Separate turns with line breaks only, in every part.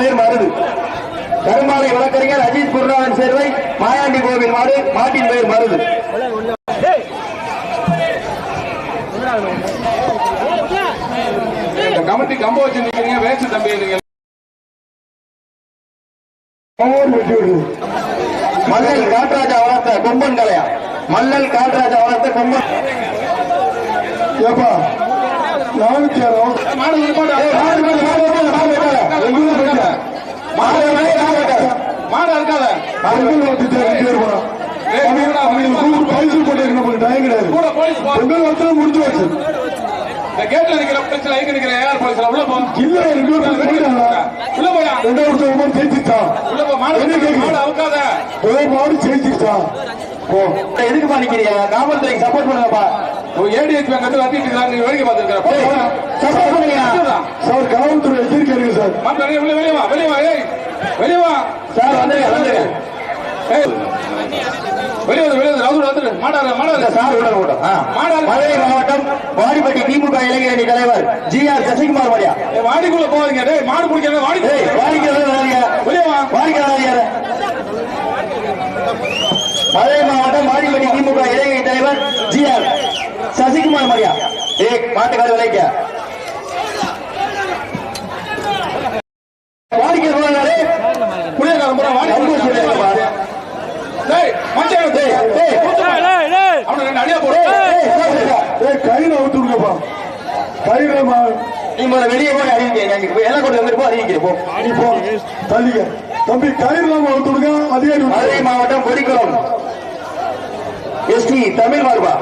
பெயர் மருது கருமாலை வழக்கறிஞர் அஜித் குருநாதன் சேர்வை மாயாண்டி கோவில் மாடு மாட்டின் பெயர் மருது
கமிட்டி கம்ப வச்சு நிக்கிறீங்க வேஸ்ட் தம்பி
மல்லல் காட்ராஜா வளர்த்த கொம்பன் கலையா மல்லல் காட்ராஜா வளர்த்த கொம்பன்
ஏப்பா நானூத்தி அறுபது
போலீஸ் போ.
பொங்கல் வந்து முடிஞ்சு வச்சு
இந்த கேட்ல நிக்கிற பிரச்சனை எங்க நிக்கிற ஏஆர் போலீஸ்ல உள்ள போ.
இல்ல
உள்ள போயா
ரெண்டாவது ஜெயிச்சிருச்சான்
உள்ள போ. மாடு? மாடு அவுக்காத.
ஒரே மாடு ஜெயிச்சிருச்சான் ஓ
எதுக்குப்பா நிக்கிறீங்க? காவல்துறைக்கு சப்போர்ட் பண்ணுங்கப்பா
ஏடிஎஸ் கத்து கத்திட்டு இருக்காங்க நீ வேடிக்கை பார்த்துருக்கிற. போ
சப்போர்ட் பண்ணுங்க
சார் காவல்துறை எச்சரிக்கை இருக்கு சார்.
வெளியே வா வெளியே வா ஏய். வெளியே வா.
சார்
வந்து
மதுரை மாவட்டம் வாடிப்பட்டி திமுக இளைஞரணி தலைவர் ஜி ஆர் சசிகுமார் மரியா
வாடிக்குள்ள போவாதீங்க டேய் மாடு பிடிக்காத வாடி
ஏய் வாடிக்கிறாங்க
வெளியே வா.
வாடிக்கிறாங்க மதுரை மாவட்டம் வாடிப்பட்டி திமுக இளைஞரணி தலைவர் ஜி ஆர் சசிகுமார் மரியா ஏய் மாட்டுக்காடு விளைக்க.
கையில மா-
நீ முதல்ல வெளியே போய் அறிவிக்க நீங்க எல்லாம் கொண்டு வந்துட்டு போ அறிவிக்கிறேன் போ.
நீ போ. தள்ளிக்க. தம்பி கயிறுல அவுத்து விடுங்க அதிகாரி
மதுரை மாவட்டம் கொடிக்குளம். எஸ்டி தமிழ் மார்பா.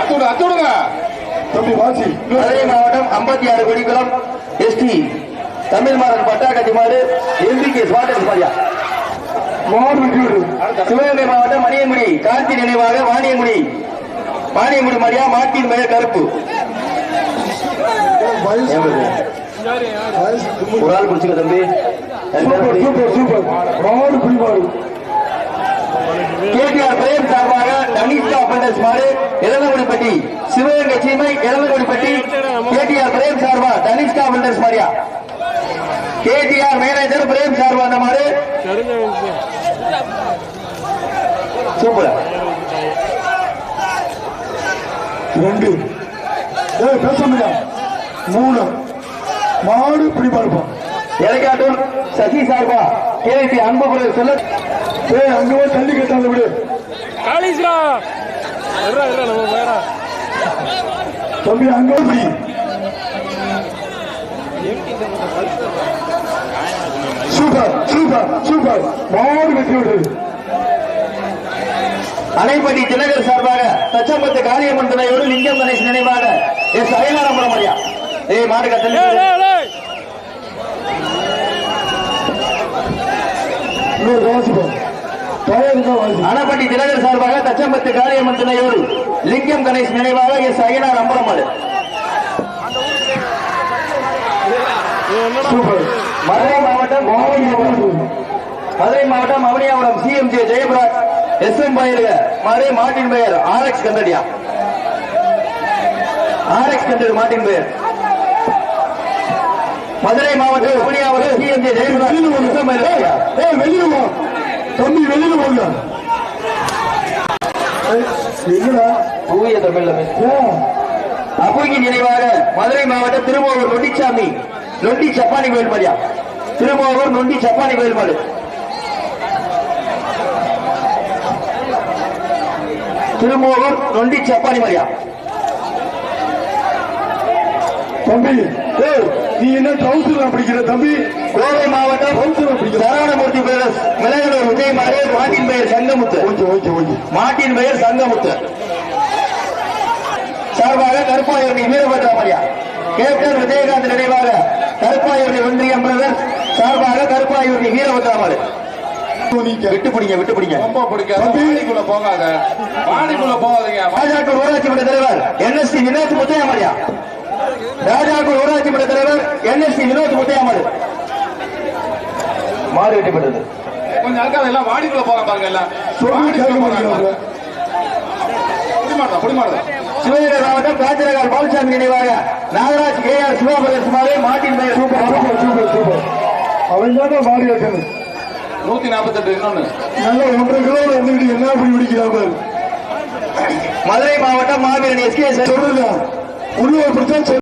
அத்துடு அத்துடுங்க.
தம்பி வாசி.
மதுரை மாவட்டம் ஐம்பத்தி ஆறு கொடிக்குளம். எஸ்டி தமிழ் மாறன் பட்டாக்கத்தி மாடு. எம்பிகே ஸ்வாட்டர் பாரியா சிவகங்கை மாவட்டம் மணியங்குடி கார்த்தி நினைவாக வாணியங்குடி. வாணியங்குடி மாரியா மாட்டின் பெயர் கருப்பு. ஒரு ஆள் குடிச்சுக்க தம்பி. கேடிஆர் பிரேம் சார்பாக தனிஷ்கா பண்டஸ் மாடு இளங்கோடிப்பட்டி சிவகங்கை சீமை இளங்கோடிப்பட்டி கேடிஆர் பிரேம் சார்பா தனிஷ்கா பண்டஸ் மாரியா. கேடிஆர் மேனேஜர் பிரேம் சார்பா அந்த மாடு சூப்பர்.
ரெண்டு. பேச முடியாது மூணு. மாடு பிடி பார்ப்போம்
எலக்காட்டூர் சசி சார்பா. கேபி அன்பு சொல்ல
ஏய் அங்க போய் தள்ளி கட்டாத விடு.
வேற
தம்பி அங்க போய் சூப்பர் சூப்பர் சூப்பர். மாடு விடு
அணைப்பட்டி தினகர் சார்பாக தச்சம்பத்து காளியம்மன் துணையோடு லிங்கம் கணேஷ் நினைவாக எஸ் அயலாரம்பரம் ஐயா. ஏய் மாடு கட்டல். அணைப்பட்டி தினகர் சார்பாக தச்சம்பத்து காளியம்மன் துணையோடு லிங்கம் கணேஷ் நினைவாக எஸ் அயனார் அம்பலம் மாடு.
சூப்பர்
மதுரை மாவட்டம் மதுரை மாவட்டம் அவனியாபுரம் சிஎம்ஜே ஜெயபிராஜ் எஸ் எம் பயிர் மாடு மாட்டின் பெயர் ஆர் எக்ஸ் கண்டடியா ஆர் எக்ஸ் கண்டடு மாட்டின் பெயர். மதுரை மாவட்டம் அவனியாபுரம் சிஎம்ஜே ஜெயபிராஜ்
வெளியில தம்பி வெளியில போங்க
தூய தமிழ்ல பேசு.
ஏன்
அபுகி நினைவாக மதுரை மாவட்டம் திருமோகூர் நொண்டிச்சாமி நொண்டி சப்பானி கோயில் மரியா திருமோகூர் நொண்டி சப்பானி கோயில் மாடு திருமோகூர் நொண்டி சப்பானி மரியா
தம்பி நீ என்ன ட்ரௌசர் பிடிக்கிற தம்பி?
கோவை மாவட்டம்
ட்ரௌசர் பிடிக்கிற.
சரவணமூர்த்தி பேரஸ் மிளகனூர் விஜய் மாடு மாட்டின் பெயர் சங்கமுத்து.
Okay okay okay.
மாட்டின் பெயர் சங்கமுத்து. சார்பாக கருப்பாயூரணி வீரபத்ரா மரியா கேப்டன் விஜயகாந்த் நினைவாக கருப்பாயூரணி ஒன்றியம் பிரதர்ஸ் சார்பாக கருப்பாயூரணி வீரபத்ரா மாடு
நீங்க
விட்டு பிடிங்க விட்டு பிடிங்க.
ரொம்ப பிடிக்காத வாடிக்குள்ள போகாத. வாடிக்குள்ள போகாதீங்க.
ராஜாக்கூர் ஊராட்சி மன்ற தலைவர் என்எஸ்சி வினோத் முத்தையாமலியா ராஜாக்கூர் ஊராட்சி மன்ற தலைவர் என்எஸ்சி வினோத் முத்தையாமலு மாடு வெட்டப்பட்டது
கொஞ்சம் அழுக்காத எல்லாம் வாடிக்குள்ள போறான் பாருங்க எல்லாம்.
சிவகங்கை மாவட்டம் காஞ்சிரகால் பாலசாமி நினைவாக நாகராஜ் சிவா பிரதேஷ் மாடு மாட்டின் பெயர்
சூப்பர் சூப்பர் சூப்பர் சூப்பர். அவன் தான் மாறி வைக்கணும்
நூத்தி நாற்பத்தெட்டு இன்னொன்னு.
நல்ல ஒன்றரை கிலோ வந்துக்கிட்டு என்ன அப்படி பிடிக்கிறான் பாரு.
மதுரை மாவட்டம் மாவீரன் எஸ்கே
சொல்லுங்க. உள்ள ஒரு பிரச்சனை